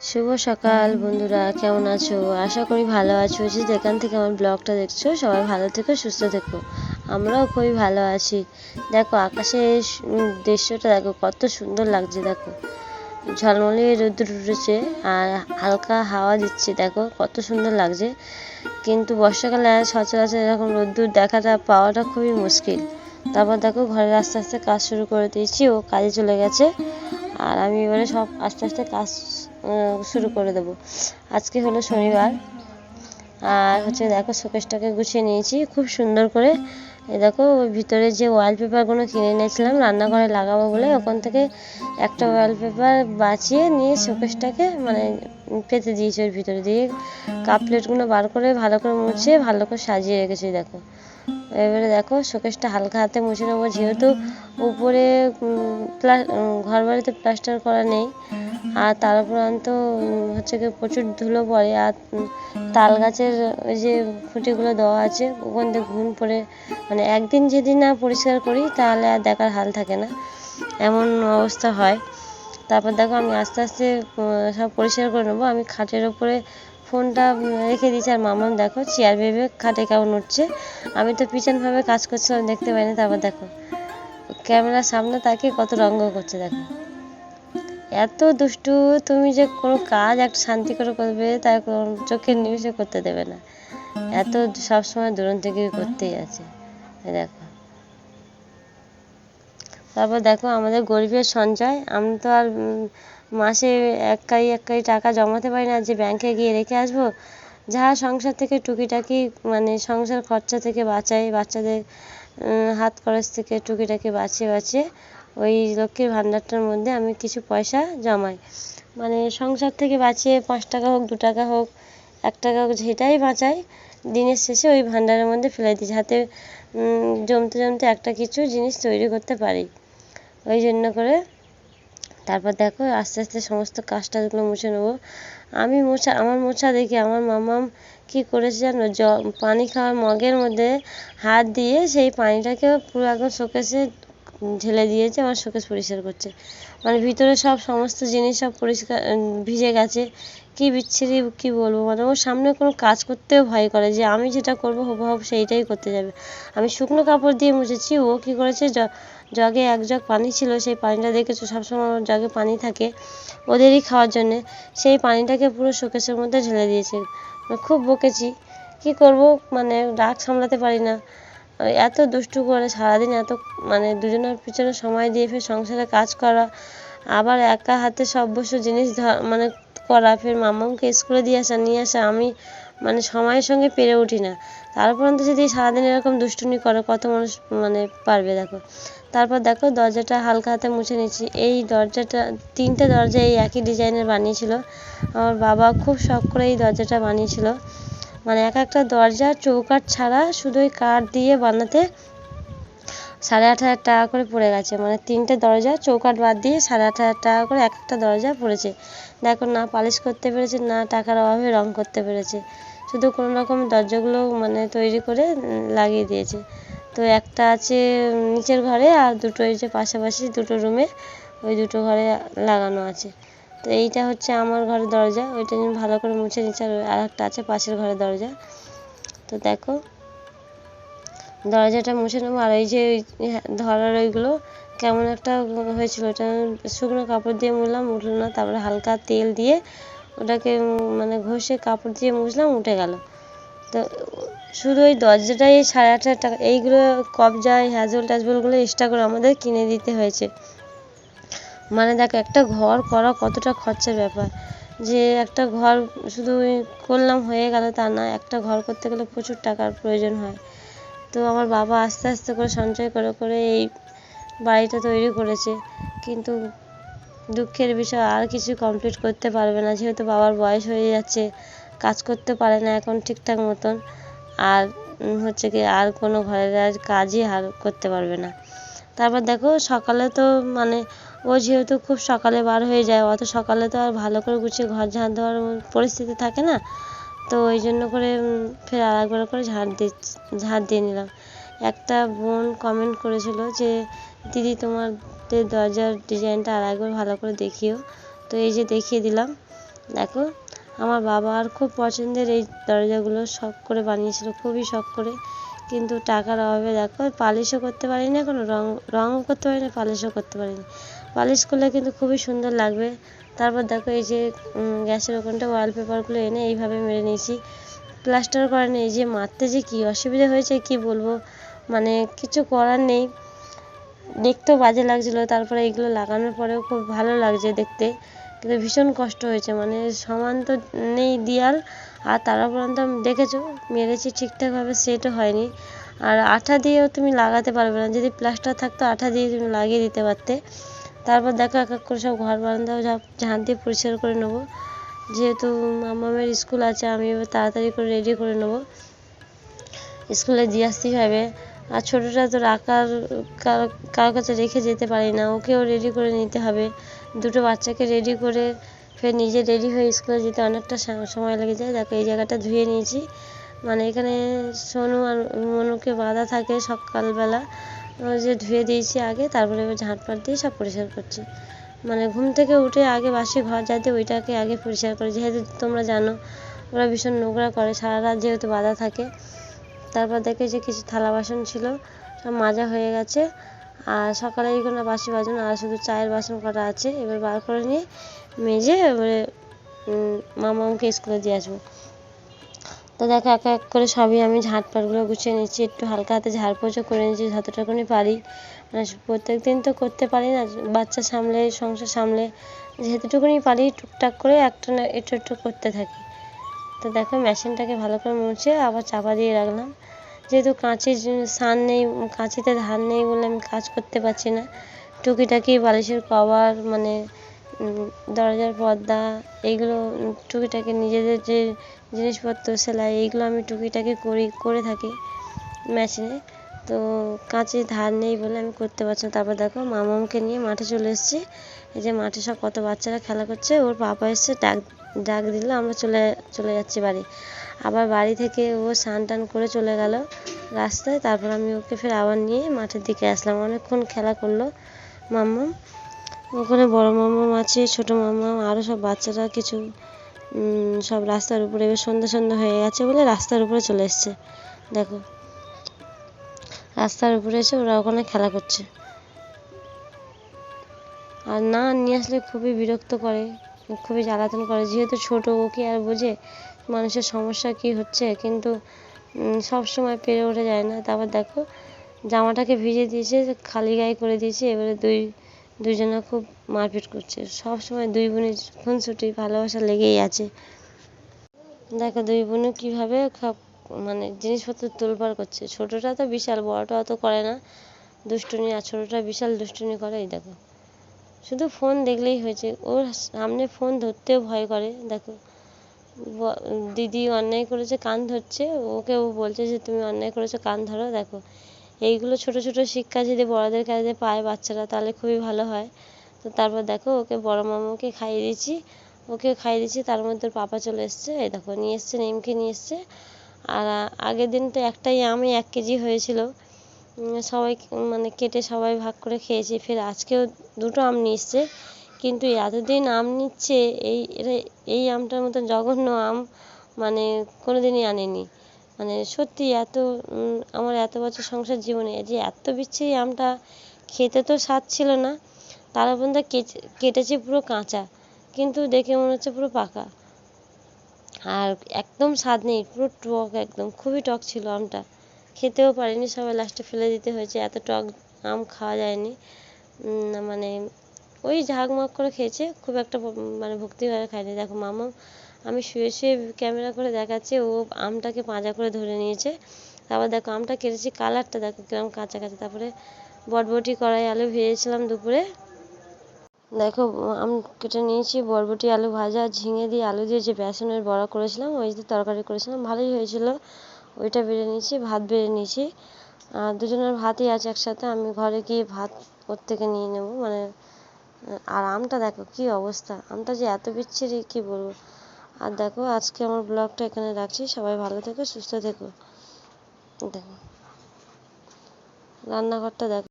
শুভ সকাল, বন্ধুরা। কেমন আছো? আশা করি ভালো আছো। যে যেখান থেকে আমার ব্লগটা দেখছ, সবাই ভালো থেকো, সুস্থ থেকো। আমরাও খুবই ভালো আছি। দেখো আকাশে দৃশ্যটা দেখো, কত সুন্দর লাগছে, দেখো। ঝলমলে রোদ্দুর উঠেছে, আর হালকা হাওয়া দিচ্ছে, দেখো, কত সুন্দর লাগছে। কিন্তু বর্ষাকালে সচরাচর এরকম রোদ্দুর দেখাটা পাওয়াটা খুবই মুশকিল। তারপর দেখো, ঘরের আস্তে আস্তে কাজ শুরু করে দিয়েছি, ও কাজে চলে গেছে। আর আমি এবারে সব আস্তে আস্তে কাজ শুরু করে দেবো। আজকে হলো শনিবার। আর হচ্ছে দেখো শোকেসটাকে গুছিয়ে নিয়েছি, খুব সুন্দর করে। দেখো, ভিতরে যে ওয়ালপেপারগুলো কিনে এনেছিলাম, রান্নাঘরে লাগাবো বলে, ওখান থেকে একটা ওয়ালপেপার বাঁচিয়ে নিয়ে শোকেসটাকে মানে পেতে দিয়েছি ওর ভিতরে দিয়ে। কাপ প্লেটগুলো বার করে ভালো করে মুছে, ভালো করে সাজিয়ে রেখেছি, দেখো। এবারে দেখো, শোকেসটা হালকা হাতে মুছে নেব, যেহেতু উপরে ঘর বাড়িতে প্লাস্টার করা নেই। আর তার উপরান্ত হচ্ছে কি প্রচুর ধুলো পড়ে, আর তাল গাছের ওই যে খুঁটিগুলো দেওয়া আছে, ওখান থেকে ঘুন পড়ে মানে একদিন যদি না পরিষ্কার করি, তাহলে আর দেখার হাল থাকে না। এমন অবস্থা হয়। তারপর দেখো আমি আস্তে আস্তে সব পরিষ্কার করে নেব। আমি খাটের ওপরে ফোনটা রেখে দিয়েছি আর মামাম দেখো চেয়ার ভেবে খাটে কেমন উঠছে। আমি তো পিছনভাবে কাজ করছিলাম, দেখতে পাইনি। তারপর দেখো, ক্যামেরার সামনে তাকে কত রঙ্গ করছে, দেখো। এত দুষ্টু, তুমি যে কোনো কাজ একটা শান্তি করে করবে তাই চোখের নিমিষে করতে দেবে না। এত সবসময় দূরন্ত করতেই আছে। দেখো। তারপর দেখো আমাদের গরিবের সঞ্চয়। আমি তো আর মাসে একাই কাই এক কাই টাকা জমাতে পারি না, যে ব্যাংকে গিয়ে রেখে আসব। যা সংসার থেকে টুকিটাকি মানে সংসার খরচা থেকে বাঁচাই, বাচ্চাদের হাত খরচ থেকে টুকিটাকি বাঁচিয়ে বাঁচিয়ে ওই লক্ষ্মীর ভাণ্ডারটার মধ্যে আমি কিছু পয়সা জমাই। মানে সংসার থেকে বাঁচিয়ে পাঁচ টাকা হোক, দু টাকা হোক, এক টাকা হোক যেটাই বাঁচাই। দিনের শেষে ওই ভাণ্ডারের মধ্যে ফেলে দিই, যাতে জমতে জমতে একটা কিছু জিনিস তৈরি করতে পারি। ওই জন্য করে তারপর দেখো আস্তে আস্তে সমস্ত কাজ টাজগুলো মুছে নেব। আমি মোছা, আমার মোছা দেখি আমার মামাম কী করেছে জানো? জ, পানি খাওয়ার মগের মধ্যে হাত দিয়ে সেই পানিটাকে পুরো একদম শোকেসে ঢেলে দিয়েছে আমার শোকেস পরিষ্কার করছে। মানে ভিতরে সব সমস্ত জিনিস সব পরিষ্কার ভিজে গেছে। কি বিচ্ছিরি কী বলব? মানে ওর সামনে কোনো কাজ করতেও ভয় করে যে আমি যেটা করব হুবহু সেইটাই করতে যাবে। আমি শুকনো কাপড় দিয়ে মুছেছি, ও কী করেছে? জগে এক জগ পানি ছিল, সেই পানিটা দেখেছ? সবসময় আমার জগে পানি থাকে ওদেরই খাওয়ার জন্যে। সেই পানিটাকে পুরো শোকেসের মধ্যে ঢেলে দিয়েছে। খুব বকেছি। কী করব? মানে রাগ সামলাতে পারি না। এত দুষ্টু করে সারাদিন এত মানে দুজনের পিছনে সময় দিয়ে ফের সংসারে কাজ করা, আবার একা হাতে সব বসে জিনিস মানে করা, ফের মামাকে স্কুলে দিয়ে আসা, নিয়ে আসা, আমি মানে সময়ের সঙ্গে পেরে উঠি না। তার উপরন্তু যদি সারাদিন এরকম দুষ্টুমি করে, কত মানুষ মানে পারবে দেখো। তারপর দেখো দরজাটা হালকা হাতে মুছে নিচ্ছি এই দরজাটা, তিনটে দরজা এই একই ডিজাইনের বানিয়েছিল। আমার বাবা খুব শখ করে এই দরজাটা বানিয়েছিল। মানে এক একটা দরজা চৌকাঠ ছাড়া শুধু ওই কাঠ দিয়ে বানাতে সাড়ে আট হাজার টাকা করে পড়ে গেছে। মানে তিনটে দরজা চৌকাঠ বাদ দিয়ে সাড়ে আট হাজার টাকা করে এক একটা দরজা পড়েছে। দেখো না পালিশ করতে পেরেছে, না টাকার অভাবে রং করতে পেরেছে। শুধু কোনো রকম দরজাগুলো মানে তৈরি করে লাগিয়ে দিয়েছে। তো একটা আছে নিচের ঘরে আর দুটো এই যে পাশাপাশি দুটো রুমে ওই দুটো ঘরে লাগানো আছে। তো এইটা হচ্ছে আমার ঘরের দরজা, ওইটা আমি ভালো করে মুছে নিচ্ছি আর একটা আছে পাশের ঘরের দরজা। তো দেখো, দরজাটা মুছে নেব। আর এই যে ধরার ওইগুলো কেমন একটা হয়েছিল। ওটা শুকনো কাপড় দিয়ে মুছলাম উঠল না। তারপরে হালকা তেল দিয়ে ওটাকে মানে ঘষে কাপড় দিয়ে মুছলাম, উঠে গেল। তো শুধু ওই দরজাটাই সাড়ে আট হাজার টাকা, এইগুলো কবজা হ্যাজল ট্যাজলগুলো এক্সট্রা করে আমাদের কিনে দিতে হয়েছে। মানে দেখো, একটা ঘর করা কতটা খরচার ব্যাপার। যে একটা ঘর শুধু করলাম হয়ে গেল তা না, একটা ঘর করতে গেলে প্রচুর টাকার প্রয়োজন হয়। তো আমার বাবা আস্তে আস্তে করে সঞ্চয় করে করে এই বাড়িটা তৈরি করেছে। কিন্তু দুঃখের বিষয়, আর কিছু কমপ্লিট করতে পারবে না। যেহেতু বাবার বয়স হয়ে যাচ্ছে, কাজ করতে পারে না এখন ঠিকঠাক মতন। আর হচ্ছে কি, আর কোনো ঘরের আর কাজই আর করতে পারবে না। তারপর দেখো, সকালে তো মানে ও যেহেতু খুব সকালে বার হয়ে যায়, অত সকালে তো আর ভালো করে গুছিয়ে ঘর ঝাঁট দেওয়ার পরিস্থিতি থাকে না। তো ওই জন্য করে ফের আর একবার করে ঝাঁট দিয়ে ঝাঁট দিয়ে নিলাম। একটা বোন কমেন্ট করেছিল যে, দিদি তোমাদের দরজার ডিজাইনটা আর একবার ভালো করে দেখিও। তো এই যে দেখিয়ে দিলাম। দেখো, আমার বাবার খুব পছন্দের এই দরজাগুলো শখ করে বানিয়েছিল, খুবই শখ করে। কিন্তু টাকার অভাবে দেখো, পালিশও করতে পারিনি এখনও রং, রঙও করতে পারিনি, পালিশও করতে পারিনি। পালিশ করলে কিন্তু খুবই সুন্দর লাগবে। তারপর দেখো এই যে গ্যাসের ওখানটা ওয়ালপেপারগুলো এনে এইভাবে মেরে নিয়েছি। প্লাস্টার করেনি এই যে মারতে যে কী অসুবিধা হয়েছে কি বলব? মানে কিছু করার নেই। দেখতেও বাজে লাগছিল, তারপরে এগুলো লাগানোর পরেও খুব ভালো লাগছে দেখতে। কিন্তু ভীষণ কষ্ট হয়েছে মানে সমান তো নেই দেয়াল, আর তার আমি দেখেছ, মেরেছি ঠিকঠাকভাবে, সেটও হয়নি। আর আঠা দিয়েও তুমি লাগাতে পারবে না, যদি প্লাস্টার থাকতো আঠা দিয়ে তুমি লাগিয়ে দিতে পারতে। তারপর দেখো এক এক করে সব ঘর বারান্দাও ঝাঁট দিয়ে পরিষ্কার করে নেব। যেহেতু মামামের স্কুল আছে, আমি এবার তাড়াতাড়ি করে রেডি করে নেব। স্কুলে দিয়ে আসতেই হবে। আর ছোটোটা তো রাখার কারোর কাছে রেখে যেতে পারি না। ওকেও রেডি করে নিতে হবে। দুটো বাচ্চাকে রেডি করে ফের নিজে রেডি হয়ে স্কুলে যেতে অনেকটা সময় লেগে যায়। দেখো, এই জায়গাটা ধুয়ে নিয়েছি। মানে এখানে সোনু আর মনুকে বাঁধা থাকে সকালবেলা। যে ধুয়ে দিয়েছি আগে, তারপরে এবার ঝাঁটপাট দিয়ে সব পরিষ্কার করছি। মানে ঘুম থেকে উঠে আগে বাসি ঘর যাতে ওইটাকে আগে পরিষ্কার করে। যেহেতু তোমরা জানো, ওরা ভীষণ নোংরা করে সারা রাত যেহেতু বাঁধা থাকে। তারপর দেখে যে কিছু থালা বাসন ছিল, সব মাজা হয়ে গেছে। আর সকালে এগুলো বাসি বাজন, আর শুধু চায়ের বাসন কটা আছে, এবার বার করে নিয়ে মেজে এবারে মামাকে স্কুলে দিয়ে আসব। তো দেখো, এক এক করে সবই আমি ঝাঁটপাটগুলো গুছিয়ে নিচ্ছি, একটু হালকা হাতে ঝাড় পোছও করে নিচ্ছি, যতটুকুনি পারি। মানে প্রত্যেক দিন তো করতে পারি না, বাচ্চা সামলে, সংসার সামলে যেহেতুটুকুনি পারি টুকটাক করে একটা না, একটু একটু করতে থাকি। তো দেখো, মেশিনটাকে ভালো করে মুছে আবার চাপা দিয়ে রাখলাম। যেহেতু কাঁচির সান নেই কাঁচিতে ধার নেই বলে আমি কাজ করতে পারছি না। টুকিটাকি বালিশের কভার মানে দরজার পর্দা এইগুলো টুকিটাকি নিজেদের যে জিনিসপত্র, সেলাই এইগুলো আমি টুকিটাকি করি, করে থাকি মেশিনে। তো কাঁচির ধার নেই বলে আমি করতে পারছি না। তারপর দেখো, মামামকে নিয়ে মাঠে চলে এসেছি। এই যে মাঠে সব কত বাচ্চারা খেলা করছে, ওর পাপা এসছে ডাক ডাক দিল, আমরা চলে চলে যাচ্ছি বাড়ি। আবার বাড়ি থেকে ও স্নান টান করে চলে গেল রাস্তায়। তারপর আমি ওকে ফের আবার নিয়ে মাঠের দিকে আসলাম। অনেকক্ষণ খেলা করল মাম্মাম ওখানে বড় মাম্মাম আছে, ছোটো মাম্মাম আরও সব বাচ্চারা কিছু সব রাস্তার উপরে এবার সন্ধ্যা সন্ধ্যা হয়ে গেছে বলে রাস্তার উপরে চলে এসছে। দেখো, রাস্তার উপরে এসে ওরা ওখানে খেলা করছে। আর না, নিয়ে আসলে খুবই বিরক্ত করে। খুবই জ্বালাতন করে। যেহেতু ছোট, ও কি আর বোঝে মানুষের সমস্যা কী হচ্ছে? কিন্তু সব সময় পেরে ওঠা যায় না। তারপর দেখো, জামাটাকে ভিজে দিয়েছে, খালি গায়ে করে দিয়েছে, এবারে দুই, দুজনে খুব মারপিট করছে। সব সময় দুই বোনের খুনসুটি ভালোবাসা লেগেই আছে। দেখো, দুই বোনে কীভাবে সব মানে জিনিসপত্র তোলপাড় করছে। ছোটোটা তো বিশাল, বড়টা অত করে না। দুষ্টুমি, আর ছোটোটা বিশাল দুষ্টুমি করে এই দেখো। শুধু ফোন দেখলেই হয়েছে ওর সামনে ফোন ধরতেও ভয় করে। দেখো দিদি অন্যায় করেছে, কান ধরছে। ওকে ও বলছে যে, তুমি অন্যায় করেছ, কান ধরো। দেখো, এইগুলো ছোট ছোট শিক্ষা যদি বড়দের কাছে পায় বাচ্চারা, তাহলে খুবই ভালো হয়। তো তারপর দেখো, ওকে বড় মামাকে খাইয়ে দিয়েছি। ওকে খাইয়ে দিয়েছি। তার মধ্যে পাপা চলে এসছে। এই দেখো, নিয়ে এসছে, নিমকে নিয়ে এসছে। আর আগের দিন তো একটাই আমই এক কেজি হয়েছিল। সবাই মানে কেটে সবাই ভাগ করে খেয়েছি। ফের আজকেও দুটো আম নিয়ে এসছে। কিন্তু এতদিন আম নিচ্ছে, এই এই আমটার মতন জঘন্য আম মানে কোনো দিনই আনেনি। মানে সত্যি এত আমার এত বছর সংসার জীবনে যে এত বিচ্ছিরি আমটা খেতে তো স্বাদ ছিল না। তার উপর কেটেছি পুরো কাঁচা, কিন্তু দেখে মনে হচ্ছে পুরো পাকা। আর একদম স্বাদ নেই, পুরো টক একদম, খুবই টক ছিল আমটা। খেতেও পারিনি সবাই লাস্টে ফেলে দিতে হয়েছে, এত টক আম খাওয়া যায়নি। মানে ওই ঝাঁকমাক করে খেয়েছে, খুব একটা মানে ভক্তিভাবে খায়নি। দেখো মামা, আমি শুয়ে শুয়ে ক্যামেরা করে দেখাচ্ছি, ও আমটাকে পাঁজা করে ধরে নিয়েছে। তারপর দেখো আমটা কেটেছি কালারটা দেখো কিরম কাঁচা কাঁচা তারপরে বটবটি, কড়াই, আলু ভেজেছিলাম দুপুরে। দেখো, আম কেটে নিয়েছি বরবটি আলু ভাজা, ঝিঙে দিয়ে আলু দিয়ে যে বেসনের বড়া করেছিলাম, ওই যে তরকারি করেছিলাম, ভালোই হয়েছিল। ওইটা বেড়ে নিয়েছি, ভাত বেড়ে নিয়েছি। দুজনের ভাতই আছে একসাথে, আমি ঘরে গিয়ে ভাত ওর থেকে নিয়ে নেব। মানে আর আমটা দেখো কি অবস্থা, আমটা যে এত বিচ্ছিরি, কি বলব। আর দেখো, আজকে আমার ব্লগটা এখানে রাখছি, সবাই ভালো থেকো, সুস্থ থেকো। দেখো, রান্নাঘরটা দেখো।